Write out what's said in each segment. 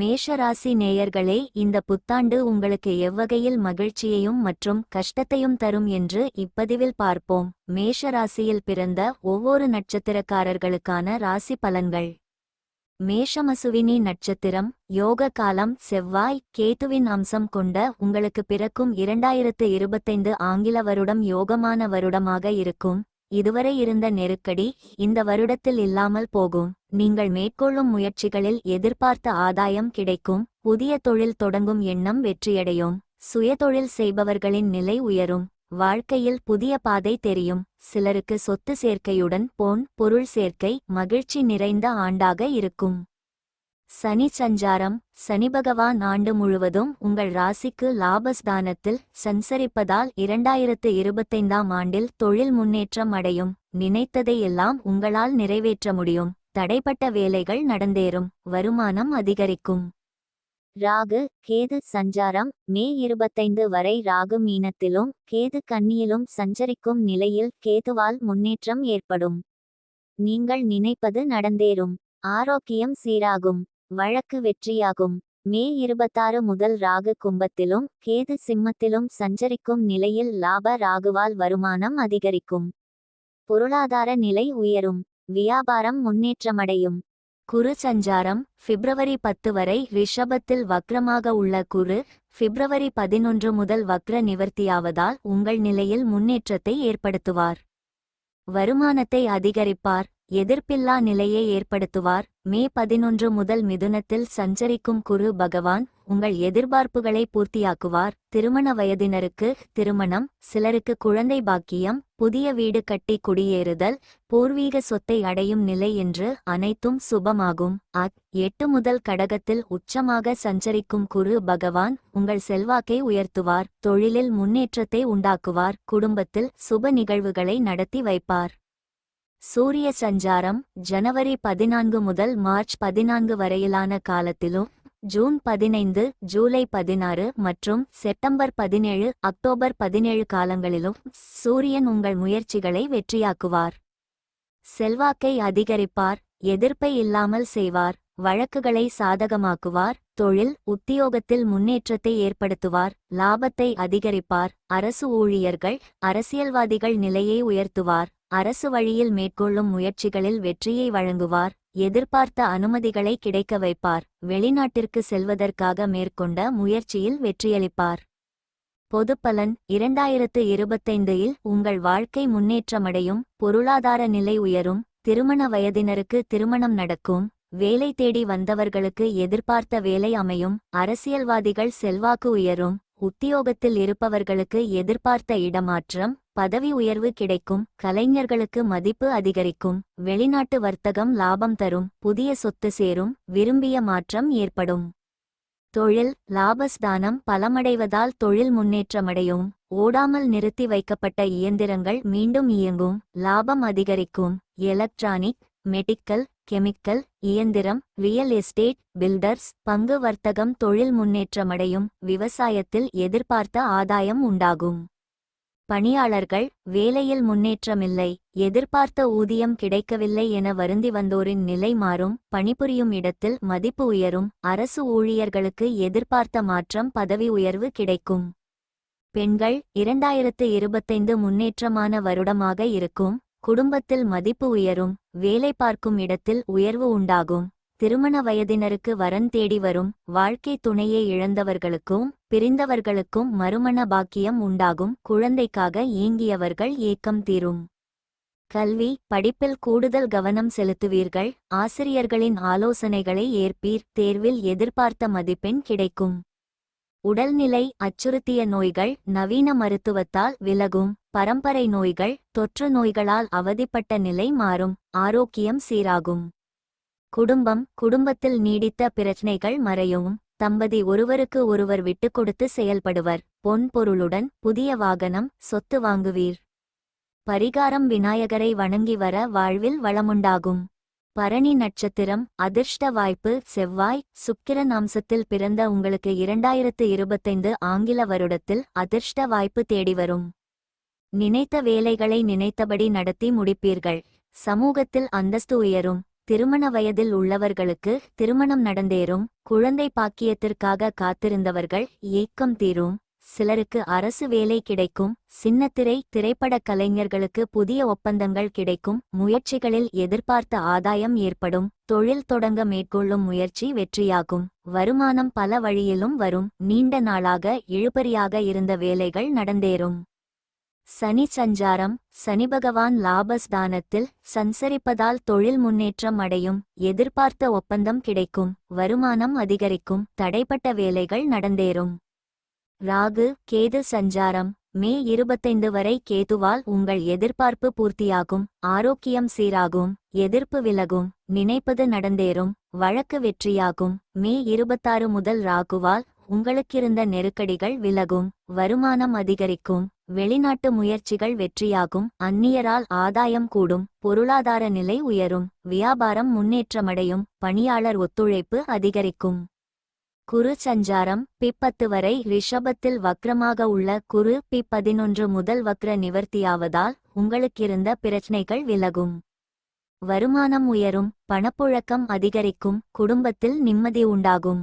மேஷராசி நேயர்களே இந்த புத்தாண்டு உங்களுக்கு எவ்வகையில் மகிழ்ச்சியையும் மற்றும் கஷ்டத்தையும் தரும் என்று இப்பதிவில் பார்ப்போம். மேஷராசியில் பிறந்த ஒவ்வொரு நட்சத்திரக்காரர்களுக்கான ராசி பலன்கள். மேஷமசுவினி நட்சத்திரம் யோக காலம் செவ்வாய் கேத்துவின் அம்சம் கொண்ட உங்களுக்கு பிறக்கும் இரண்டாயிரத்து இருபத்தைந்து ஆங்கில வருடம் யோகமான வருடமாக இருக்கும். இதுவரை இருந்த நெருக்கடி இந்த வருடத்தில் இல்லாமல் போகும். நீங்கள் மேற்கொள்ளும் முயற்சிகளில் எதிர்பார்த்த ஆதாயம் கிடைக்கும். புதிய தொழில் தொடங்கும் எண்ணம் வெற்றியடையும். சுயதொழில் செய்பவர்களின் நிலை உயரும். வாழ்க்கையில் புதிய பாதை தெரியும். சிலருக்கு சொத்து சேர்க்கையுடன் பொன் பொருள் சேர்க்கை மகிழ்ச்சி நிறைந்த ஆண்டாக இருக்கும். சனி சஞ்சாரம் சனி பகவான் ஆண்டு முழுவதும் உங்கள் ராசிக்கு லாபஸ்தானத்தில் சஞ்சரிப்பதால் இரண்டாயிரத்து இருபத்தைந்தாம் ஆண்டில் தொழில் முன்னேற்றம் அடையும். நினைத்ததை எல்லாம் உங்களால் நிறைவேற்ற முடியும். தடைப்பட்ட வேலைகள் நடந்தேறும். வருமானம் அதிகரிக்கும். ராகு கேது சஞ்சாரம் மே இருபத்தைந்து வரை ராகு மீனத்திலும் கேது கன்னியிலும் சஞ்சரிக்கும் நிலையில் கேதுவால் முன்னேற்றம் ஏற்படும். நீங்கள் நினைப்பது நடந்தேறும். ஆரோக்கியம் சீராகும். வழக்கு வெற்றியாகும். மே இருபத்தாறு முதல் ராகு கும்பத்திலும் கேது சிம்மத்திலும் சஞ்சரிக்கும் நிலையில் லாப ராகுவால் வருமானம் அதிகரிக்கும். பொருளாதார நிலை உயரும். வியாபாரம் முன்னேற்றமடையும். குரு சஞ்சாரம் பிப்ரவரி பத்து வரை ரிஷபத்தில் வக்ரமாக உள்ள குரு பிப்ரவரி பதினொன்று முதல் வக்ர நிவர்த்தியாவதால் உங்கள் நிலையில் முன்னேற்றத்தை ஏற்படுத்துவார். வருமானத்தை அதிகரிப்பார். எதிர்ப்பில்லா நிலையை ஏற்படுத்துவார். மே பதினொன்று முதல் மிதுனத்தில் சஞ்சரிக்கும் குரு பகவான் உங்கள் எதிர்பார்ப்புகளை பூர்த்தியாக்குவார். திருமண வயதினருக்கு திருமணம் சிலருக்கு குழந்தை பாக்கியம் புதிய வீடு கட்டி குடியேறுதல் பூர்வீக சொத்தை அடையும் நிலை என்று அனைத்தும் சுபமாகும். அத் எட்டு முதல் கடகத்தில் உச்சமாக சஞ்சரிக்கும் குரு பகவான் உங்கள் செல்வாக்கை உயர்த்துவார். தொழிலில் முன்னேற்றத்தை உண்டாக்குவார். குடும்பத்தில் சுப நிகழ்வுகளை நடத்தி வைப்பார். சூரிய சஞ்சாரம் ஜனவரி பதினான்கு முதல் மார்ச் பதினான்கு வரையிலான காலத்திலும் ஜூன் பதினைந்து ஜூலை பதினாறு மற்றும் செப்டம்பர் பதினேழு அக்டோபர் பதினேழு காலங்களிலும் சூரியன் உங்கள் முயற்சிகளை வெற்றியாக்குவார். செல்வாக்கை அதிகரிப்பார் எதிர்ப்பை இல்லாமல் செய்வார் வழக்குகளை சாதகமாக்குவார் தொழில் உத்தியோகத்தில் முன்னேற்றத்தை ஏற்படுத்துவார் லாபத்தை அதிகரிப்பார் அரசு ஊழியர்கள் அரசியல்வாதிகள் நிலையை உயர்த்துவார். அரசு வழியில் மேற்கொள்ளும் முயற்சிகளில் வெற்றியை வழங்குவார் எதிர்பார்த்த அனுமதிகளை கிடைக்க வைப்பார் வெளிநாட்டிற்கு செல்வதற்காக மேற்கொண்ட முயற்சியில் வெற்றியளிப்பார். பொதுப்பலன் இரண்டாயிரத்து இருபத்தைந்தில் உங்கள் வாழ்க்கை முன்னேற்றமடையும் பொருளாதார நிலை உயரும் திருமண வயதினருக்கு திருமணம் நடக்கும் வேலை தேடி வந்தவர்களுக்கு எதிர்பார்த்த வேலை அமையும் அரசியல்வாதிகள் செல்வாக்கு உயரும் உத்தியோகத்தில் இருப்பவர்களுக்கு எதிர்பார்த்த இடமாற்றம் பதவி உயர்வு கிடைக்கும் கலைஞர்களுக்கு மதிப்பு அதிகரிக்கும் வெளிநாட்டு வர்த்தகம் லாபம் தரும் புதிய சொத்து சேரும் விரும்பிய மாற்றம் ஏற்படும். தொழில் லாபஸ்தானம் பலமடைவதால் தொழில் முன்னேற்றமடையும். ஓடாமல் நிறுத்தி வைக்கப்பட்ட இயந்திரங்கள் மீண்டும் இயங்கும் லாபம் அதிகரிக்கும். எலக்ட்ரானிக் மெடிக்கல் கெமிக்கல் இயந்திரம் ரியல் எஸ்டேட் பில்டர்ஸ் பங்கு வர்த்தகம் தொழில் முன்னேற்றமடையும். விவசாயத்தில் எதிர்பார்த்த ஆதாயம் உண்டாகும். பணியாளர்கள் வேலையில் முன்னேற்றமில்லை எதிர்பார்த்த ஊதியம் கிடைக்கவில்லை என வருந்தி வந்தோரின் நிலை மாறும் பணிபுரியும் இடத்தில் மதிப்பு உயரும் அரசு ஊழியர்களுக்கு எதிர்பார்த்த மாற்றம் பதவி உயர்வு கிடைக்கும். பெண்கள் இரண்டாயிரத்து இருபத்தைந்து முன்னேற்றமான வருடமாக இருக்கும் குடும்பத்தில் மதிப்பு உயரும் வேலை பார்க்கும் இடத்தில் உயர்வு உண்டாகும். திருமண வயதினருக்கு வரன் தேடி வரும் வாழ்க்கை துணையை இழந்தவர்களுக்கும் பிரிந்தவர்களுக்கும் மறுமண பாக்கியம் உண்டாகும். குழந்தைக்காக ஏங்கியவர்கள் ஏக்கம் தீரும். கல்வி படிப்பில் கூடுதல் கவனம் செலுத்துவீர்கள். ஆசிரியர்களின் ஆலோசனைகளை ஏற்பீர். தேர்வில் எதிர்பார்த்த மதிப்பெண் கிடைக்கும். உடல்நிலை அச்சுறுத்திய நோய்கள் நவீன மருத்துவத்தால் விலகும். பரம்பரை நோய்கள் தொற்று நோய்களால் அவதிப்பட்ட நிலை மாறும். ஆரோக்கியம் சீராகும். குடும்பம் குடும்பத்தில் நீடித்த பிரச்சனைகள் மறையும் தம்பதி ஒருவருக்கு ஒருவர் விட்டு கொடுத்து செயல்படுவர். பொன் பொருளுடன் புதிய வாகனம் சொத்து வாங்குவீர். பரிகாரம் விநாயகரை வணங்கி வர வாழ்வில் வளமுண்டாகும். பரணி நட்சத்திரம் அதிர்ஷ்ட வாய்ப்பு செவ்வாய் சுக்கிரன் அம்சத்தில் பிறந்த உங்களுக்கு இரண்டாயிரத்து இருபத்தைந்து ஆங்கில வருடத்தில் அதிர்ஷ்ட வாய்ப்பு தேடி வரும். நினைத்த வேலைகளை நினைத்தபடி நடத்தி முடிப்பீர்கள். சமூகத்தில் அந்தஸ்து உயரும். திருமண வயதில் உள்ளவர்களுக்கு திருமணம் நடந்தேறும் குழந்தை பாக்கியத்திற்காக காத்திருந்தவர்கள் ஏக்கம் தீரும். சிலருக்கு அரசு வேலை கிடைக்கும் சின்னத்திரை திரைப்படக் கலைஞர்களுக்கு புதிய ஒப்பந்தங்கள் கிடைக்கும் முயற்சிகளில் எதிர்பார்த்த ஆதாயம் ஏற்படும் தொழில் தொடங்க மேற்கொள்ளும் முயற்சி வெற்றியாகும் வருமானம் பல வழியிலும் வரும் நீண்ட நாளாக இழுபறியாக இருந்த வேலைகள் நடந்தேறும். சனி சஞ்சாரம் சனி பகவான் லாபஸ்தானத்தில் சஞ்சரிப்பதால் தொழில் முன்னேற்றம் அடையும் எதிர்பார்த்த ஒப்பந்தம் கிடைக்கும் வருமானம் அதிகரிக்கும் தடைப்பட்ட வேலைகள் நடந்தேறும். ராகு கேது சஞ்சாரம் மே இருபத்தைந்து வரை கேதுவால் உங்கள் எதிர்பார்ப்பு பூர்த்தியாகும் ஆரோக்கியம் சீராகும் எதிர்ப்பு விலகும் நினைப்பது நடந்தேறும் வழக்கு வெற்றியாகும் மே இருபத்தாறு முதல் ராகுவால் உங்களுக்கிருந்த நெருக்கடிகள் விலகும் வருமானம் அதிகரிக்கும் வெளிநாட்டு முயற்சிகள் வெற்றியாகும் அந்நியரால் ஆதாயம் கூடும் பொருளாதார நிலை உயரும் வியாபாரம் முன்னேற்றமடையும் பணியாளர் ஒத்துழைப்பு அதிகரிக்கும். குரு சஞ்சாரம் பிப்பத்து வரை ரிஷபத்தில் வக்ரமாக உள்ள குரு பி பதினொன்று முதல் வக்ர நிவர்த்தியாவதால் உங்களுக்கிருந்த பிரச்சனைகள் விலகும். வருமானம் உயரும் பணப்புழக்கம் அதிகரிக்கும் குடும்பத்தில் நிம்மதி உண்டாகும்.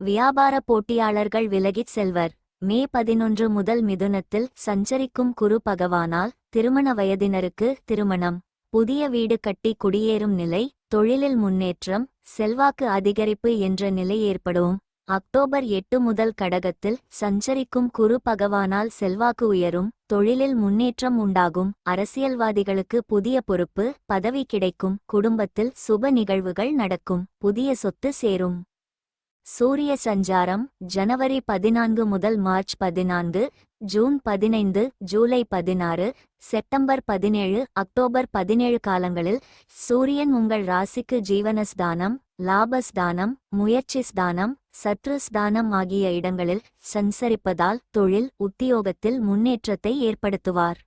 வியாபார போட்டியாளர்கள் விலகிச் செல்வர். மே பதினொன்று முதல் மிதுனத்தில் சஞ்சரிக்கும் குரு பகவானால் திருமண வயதினருக்கு திருமணம். புதிய வீடு கட்டி குடியேறும் நிலை தொழிலில் முன்னேற்றம் செல்வாக்கு அதிகரிப்பு என்ற நிலை ஏற்படும். அக்டோபர் எட்டு முதல் கடகத்தில் சஞ்சரிக்கும் குரு பகவானால் செல்வாக்கு உயரும் தொழிலில் முன்னேற்றம் உண்டாகும். அரசியல்வாதிகளுக்கு புதிய பொறுப்பு பதவி கிடைக்கும். குடும்பத்தில் சுப நிகழ்வுகள் நடக்கும். புதிய சொத்து சேரும். சூரிய சஞ்சாரம் ஜனவரி பதினான்கு முதல் மார்ச் பதினான்கு ஜூன் பதினைந்து ஜூலை பதினாறு செப்டம்பர் பதினேழு அக்டோபர் பதினேழு காலங்களில் சூரியன் உங்கள் ராசிக்கு ஜீவனஸ்தானம் லாபஸ்தானம் முயற்சி ஸ்தானம் சத்ருஸ்தானம் ஆகிய இடங்களில் சஞ்சரிப்பதால் தொழில் உத்தியோகத்தில் முன்னேற்றத்தை ஏற்படுத்துவார்.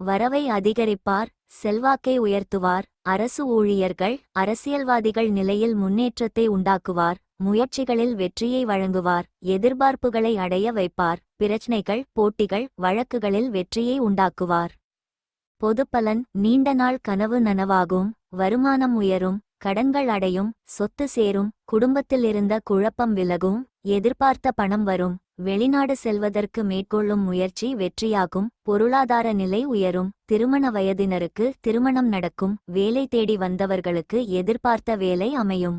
வரவை அதிகரிப்பார் செல்வாக்கை உயர்த்துவார் அரசு ஊழியர்கள் அரசியல்வாதிகள் நிலையில் முன்னேற்றத்தை உண்டாக்குவார். முயற்சிகளில் வெற்றியை வழங்குவார் எதிர்பார்ப்புகளை அடைய வைப்பார் பிரச்சினைகள் போட்டிகள் வழக்குகளில் வெற்றியை உண்டாக்குவார். பொதுப்பலன் நீண்ட நாள் கனவு நனவாகும் வருமானம் உயரும் கடன்கள் அடையும் சொத்து சேரும் குடும்பத்தில் இருந்த குழப்பம் விலகும் எதிர்பார்த்த பணம் வரும் வெளிநாடு செல்வதற்கு மேற்கொள்ளும் முயற்சி வெற்றியாகும் பொருளாதார நிலை உயரும் திருமண வயதினருக்கு திருமணம் நடக்கும் வேலை தேடி வந்தவர்களுக்கு எதிர்பார்த்த வேலை அமையும்.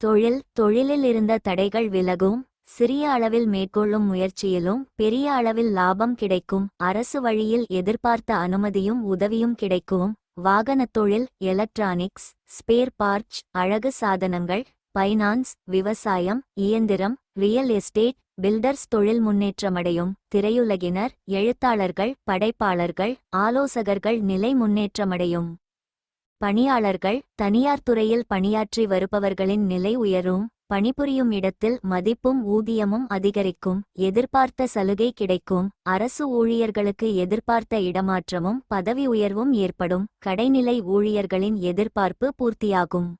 தொழில் தொழிலில் இருந்த தடைகள் விலகும் சிறிய அளவில் மேற்கொள்ளும் முயற்சியிலும் பெரிய அளவில் லாபம் கிடைக்கும் அரசு வழியில் எதிர்பார்த்த அனுமதியும் உதவியும் கிடைக்கும் வாகனத் தொழில் எலக்ட்ரானிக்ஸ் ஸ்பேர் பார்ட்ஸ் அழகு சாதனங்கள் பைனான்ஸ் விவசாயம் இயந்திரம் ரியல் எஸ்டேட் பில்டர்ஸ் தொழில் முன்னேற்றமடையும் திரையுலகினர் எழுத்தாளர்கள் படைப்பாளர்கள் ஆலோசகர்கள் நிலை முன்னேற்றமடையும். பணியாளர்கள் தனியார் துறையில் பணியாற்றி வருபவர்களின் நிலை உயரும் பணிபுரியும் இடத்தில் மதிப்பும் ஊதியமும் அதிகரிக்கும் எதிர்பார்த்த சலுகை கிடைக்கும் அரசு ஊழியர்களுக்கு எதிர்பார்த்த இடமாற்றமும் பதவி உயர்வும் ஏற்படும் கடைநிலை ஊழியர்களின் எதிர்பார்ப்பு பூர்த்தியாகும்.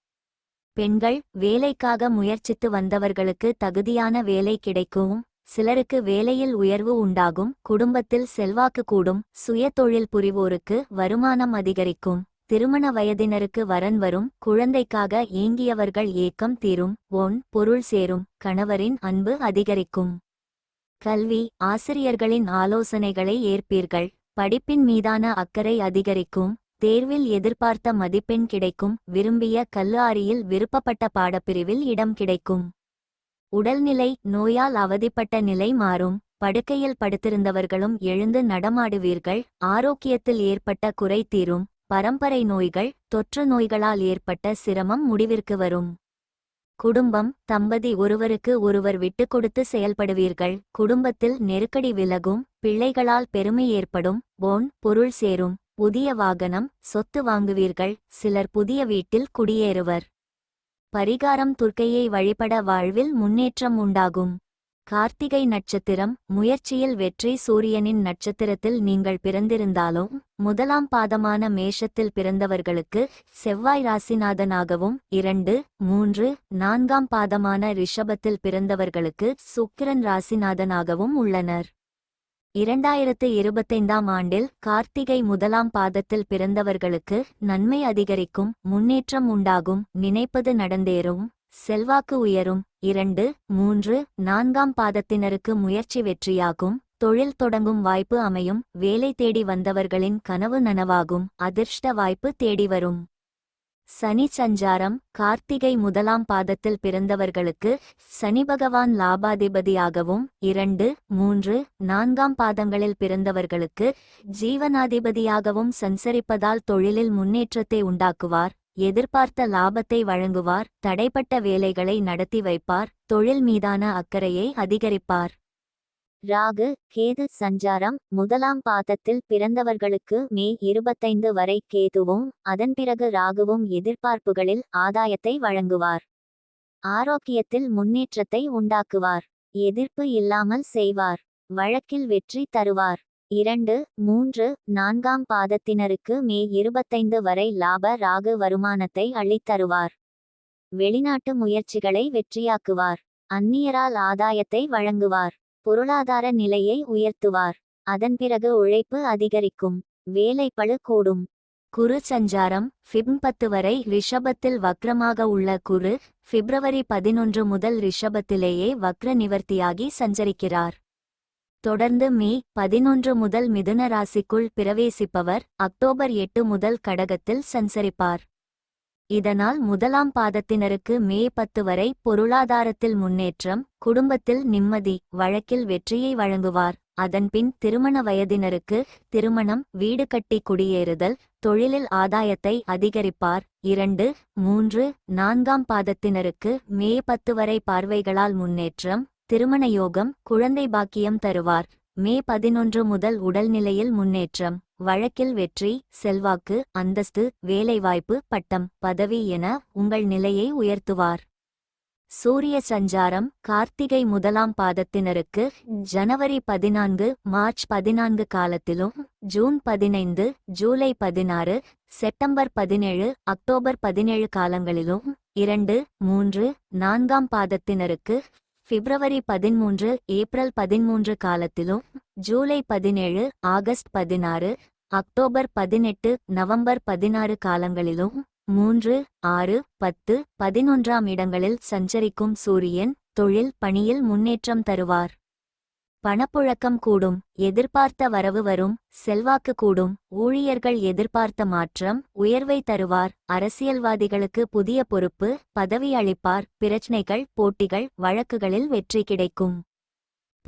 பெண்கள் வேலைக்காக முயற்சித்து வந்தவர்களுக்கு தகுதியான வேலை கிடைக்கும் சிலருக்கு வேலையில் உயர்வு உண்டாகும் குடும்பத்தில் செல்வாக்கு கூடும் சுய தொழில் புரிவோருக்கு வருமானம் அதிகரிக்கும். திருமண வயதினருக்கு வரன் வரும் குழந்தைக்காக ஏங்கியவர்கள் ஏக்கம் தீரும் ஒன் பொருள் சேரும் கணவரின் அன்பு அதிகரிக்கும். கல்வி ஆசிரியர்களின் ஆலோசனைகளை ஏற்பீர்கள் படிப்பின் மீதான அக்கறை அதிகரிக்கும் தேர்வில் எதிர்பார்த்த மதிப்பெண் கிடைக்கும் விரும்பிய கல்லூரியில் விருப்பப்பட்ட பாடப்பிரிவில் இடம் கிடைக்கும். உடல்நிலை நோயால் அவதிப்பட்ட நிலை மாறும் படுக்கையில் படுத்திருந்தவர்களும் எழுந்து நடமாடுவீர்கள் ஆரோக்கியத்தில் ஏற்பட்ட குறை தீரும் பரம்பரை நோய்கள் தொற்று நோய்களால் ஏற்பட்ட சிரமம் முடிவிற்கு வரும். குடும்பம் தம்பதி ஒருவருக்கு ஒருவர் விட்டு கொடுத்து செயல்படுவீர்கள். குடும்பத்தில் நெருக்கடி விலகும் பிள்ளைகளால் பெருமை ஏற்படும் போன் பொருள் சேரும். புதிய வாகனம் சொத்து வாங்குவீர்கள். சிலர் புதிய வீட்டில் குடியேறுவர். பரிகாரம் துர்க்கையை வழிபட வாழ்வில் முன்னேற்றம் உண்டாகும். கார்த்திகை நட்சத்திரம் முயற்சியில் வெற்றி சூரியனின் நட்சத்திரத்தில் நீங்கள் பிறந்திருந்தாலும் முதலாம் பாதமான மேஷத்தில் பிறந்தவர்களுக்கு செவ்வாய் ராசிநாதனாகவும் இரண்டு மூன்று நான்காம் பாதமான ரிஷபத்தில் பிறந்தவர்களுக்கு சுக்கிரன் ராசிநாதனாகவும் உள்ளனர். இரண்டாயிரத்து இருபத்தைந்தாம் ஆண்டில் கார்த்திகை முதலாம் பாதத்தில் பிறந்தவர்களுக்கு நன்மை அதிகரிக்கும் முன்னேற்றம் உண்டாகும் நினைப்பது நடந்தேறும் செல்வாக்கு உயரும் இரண்டு மூன்று நான்காம் பாதத்தினருக்கு முயற்சி வெற்றியாகும் தொழில் தொடங்கும் வாய்ப்பு அமையும் வேலை தேடி வந்தவர்களின் கனவு நனவாகும் அதிர்ஷ்ட வாய்ப்பு தேடி வரும். சனி சஞ்சாரம் கார்த்திகை முதலாம் பாதத்தில் பிறந்தவர்களுக்கு சனி பகவான் லாபாதிபதியாகவும் இரண்டு மூன்று நான்காம் பாதங்களில் பிறந்தவர்களுக்கு ஜீவனாதிபதியாகவும் சஞ்சரிப்பதால் தொழிலில் முன்னேற்றத்தை உண்டாக்குவார் எதிர்பார்த்த லாபத்தை வழங்குவார் தடைப்பட்ட வேலைகளை நடத்தி வைப்பார் தொழில் மீதான அக்கறையை அதிகரிப்பார். ராகு கேது சஞ்சாரம் முதலாம் பாதத்தில் பிறந்தவர்களுக்கு மே இருபத்தைந்து வரை கேதுவும் அதன் பிறகு ராகுவும் எதிர்பார்ப்புகளில் ஆதாயத்தை வழங்குவார். ஆரோக்கியத்தில் முன்னேற்றத்தை உண்டாக்குவார். எதிர்ப்பு இல்லாமல் செய்வார். வழக்கில் வெற்றி தருவார். இரண்டு மூன்று நான்காம் பாதத்தினருக்கு மே இருபத்தைந்து வரை லாப ராகு வருமானத்தை அள்ளித்தருவார் வெளிநாட்டு முயற்சிகளை வெற்றியாக்குவார். அந்நியரால் ஆதாயத்தை வழங்குவார். பொருளாதார நிலையை உயர்த்துவார். அதன் பிறகு உழைப்பு அதிகரிக்கும். வேலைப்பழு கூடும். குரு சஞ்சாரம் ஃபிப் பத்து வரை ரிஷபத்தில் வக்ரமாக உள்ள குரு பிப்ரவரி பதினொன்று முதல் ரிஷபத்திலேயே வக்ர நிவர்த்தியாகி சஞ்சரிக்கிறார். தொடர்ந்து மே பதினொன்று முதல் மிதுன ராசிக்குள் பிரவேசிப்பவர் அக்டோபர் எட்டு முதல் கடகத்தில் சஞ்சரிப்பார். இதனால் முதலாம் பாதத்தினருக்கு மே பத்து வரை பொருளாதாரத்தில் முன்னேற்றம் குடும்பத்தில் நிம்மதி வழக்கில் வெற்றியை வழங்குவார். அதன்பின் திருமண வயதினருக்கு திருமணம் வீடு கட்டி குடியேறுதல் தொழிலில் ஆதாயத்தை அதிகரிப்பார். இரண்டு மூன்று நான்காம் பாதத்தினருக்கு மே பத்து வரை பார்வைகளால் முன்னேற்றம் திருமண யோகம் குழந்தை பாக்கியம் தருவார். மே பதினொன்று முதல் உடல்நிலையில் முன்னேற்றம். வழக்கில் வெற்றி செல்வாக்கு அந்தஸ்து வேலைவாய்ப்பு பட்டம் பதவி என உங்கள் நிலையை உயர்த்துவார். சூரிய சஞ்சாரம் கார்த்திகை முதலாம் பாதத்தினருக்கு ஜனவரி பதினான்கு மார்ச் பதினான்கு காலத்திலும் ஜூன் பதினைந்து ஜூலை பதினாறு செப்டம்பர் பதினேழு அக்டோபர் பதினேழு காலங்களிலும் இரண்டு மூன்று நான்காம் பாதத்தினருக்கு பிப்ரவரி பதிமூன்று ஏப்ரல் பதிமூன்று காலத்திலும் ஜூலை பதினேழு ஆகஸ்ட் பதினாறு அக்டோபர் பதினெட்டு நவம்பர் பதினாறு காலங்களிலும் மூன்று ஆறு பத்து பதினொன்றாம் இடங்களில் சஞ்சரிக்கும் சூரியன் தொழில் பணியில் முன்னேற்றம் தருவார். பணப்புழக்கம் கூடும் எதிர்பார்த்த வரவு வரும் செல்வாக்கு கூடும் ஊழியர்கள் எதிர்பார்த்த மாற்றம் உயர்வை தருவார் அரசியல்வாதிகளுக்கு புதிய பொறுப்பு பதவி அளிப்பார் பிரச்சினைகள் போட்டிகள் வழக்குகளில் வெற்றி கிடைக்கும்.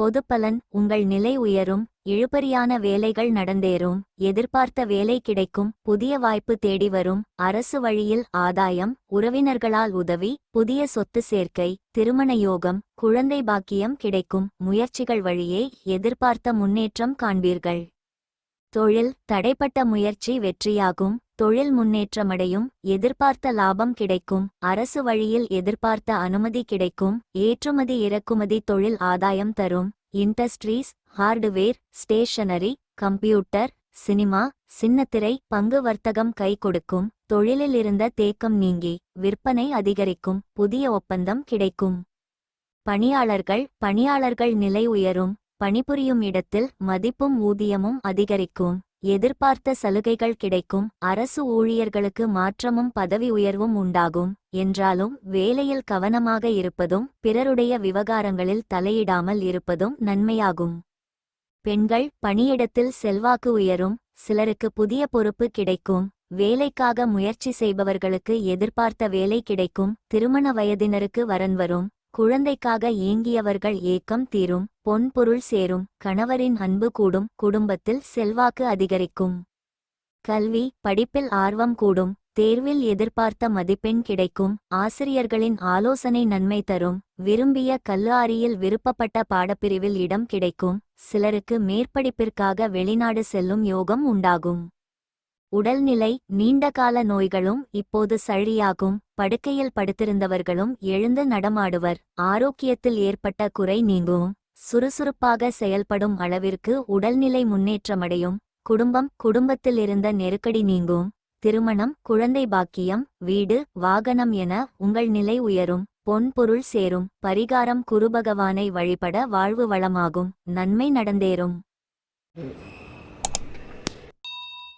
பொதுப்பலன் உங்கள் நிலை உயரும் இழுபறியான வேலைகள் நடந்தேறும் எதிர்பார்த்த வேலை கிடைக்கும் புதிய வாய்ப்பு தேடி வரும் அரசு வழியில் ஆதாயம் உறவினர்களால் உதவி புதிய சொத்து சேர்க்கை திருமண யோகம் குழந்தை பாக்கியம் கிடைக்கும் முயற்சிகள் வழியே எதிர்பார்த்த முன்னேற்றம் காண்பீர்கள். தொழில் தடைப்பட்ட முயற்சி வெற்றியாகும் தொழில் முன்னேற்றமடையும் எதிர்பார்த்த லாபம் கிடைக்கும் அரசு வழியில் எதிர்பார்த்த அனுமதி கிடைக்கும் ஏற்றுமதி இறக்குமதி தொழில் ஆதாயம் தரும் industries hardware stationery computer cinema சின்னத்திரை பங்கு வர்த்தகம் கை கொடுக்கும் தொழிலில் இருந்த தேக்கம் நீங்கி விற்பனை அதிகரிக்கும் புதிய ஒப்பந்தம் கிடைக்கும். பணியாளர்கள் பணியாளர்கள் நிலை உயரும் பணிபுரியும் இடத்தில் மதிப்பும் ஊதியமும் அதிகரிக்கும். எதிர்பார்த்த சலுகைகள் கிடைக்கும். அரசு ஊழியர்களுக்கு மாற்றமும் பதவி உயர்வும் உண்டாகும். என்றாலும் வேலையில் கவனமாக இருப்பதும் பிறருடைய விவகாரங்களில் தலையிடாமல் இருப்பதும் நன்மையாகும். பெண்கள் பணியிடத்தில் செல்வாக்கு உயரும். சிலருக்கு புதிய பொறுப்பு கிடைக்கும். வேலைக்காக முயற்சி செய்பவர்களுக்கு எதிர்பார்த்த வேலை கிடைக்கும். திருமண வயதினருக்கு வரன் வரும். குழந்தைக்காக ஏங்கியவர்கள் ஏக்கம் தீரும் பொன்பொருள் சேரும் கணவரின் அன்பு கூடும் குடும்பத்தில் செல்வாக்கு அதிகரிக்கும். கல்வி படிப்பில் ஆர்வம் கூடும் தேர்வில் எதிர்பார்த்த மதிப்பெண் கிடைக்கும் ஆசிரியர்களின் ஆலோசனை நன்மை தரும் விரும்பிய கல்லாரியில் விருப்பப்பட்ட பாடப்பிரிவில் இடம் கிடைக்கும் சிலருக்கு மேற்படிப்பிற்காக வெளிநாடு செல்லும் யோகம் உண்டாகும். உடல்நிலை நீண்டகால நோய்களும் இப்போது சழியாகும். படுக்கையில் படுத்திருந்தவர்களும் எழுந்து நடமாடுவர். ஆரோக்கியத்தில் ஏற்பட்ட குறை நீங்கும். சுறுசுறுப்பாக செயல்படும் அளவிற்கு உடல்நிலை முன்னேற்றமடையும். குடும்பம் குடும்பத்தில் இருந்த நெருக்கடி நீங்கும். திருமணம் குழந்தை பாக்கியம் வீடு வாகனம் என உங்கள் நிலை உயரும். பொன் பொருள் சேரும். பரிகாரம் குருபகவானை வழிபட வாழ்வு வளமாகும். நன்மை நடந்தேறும்.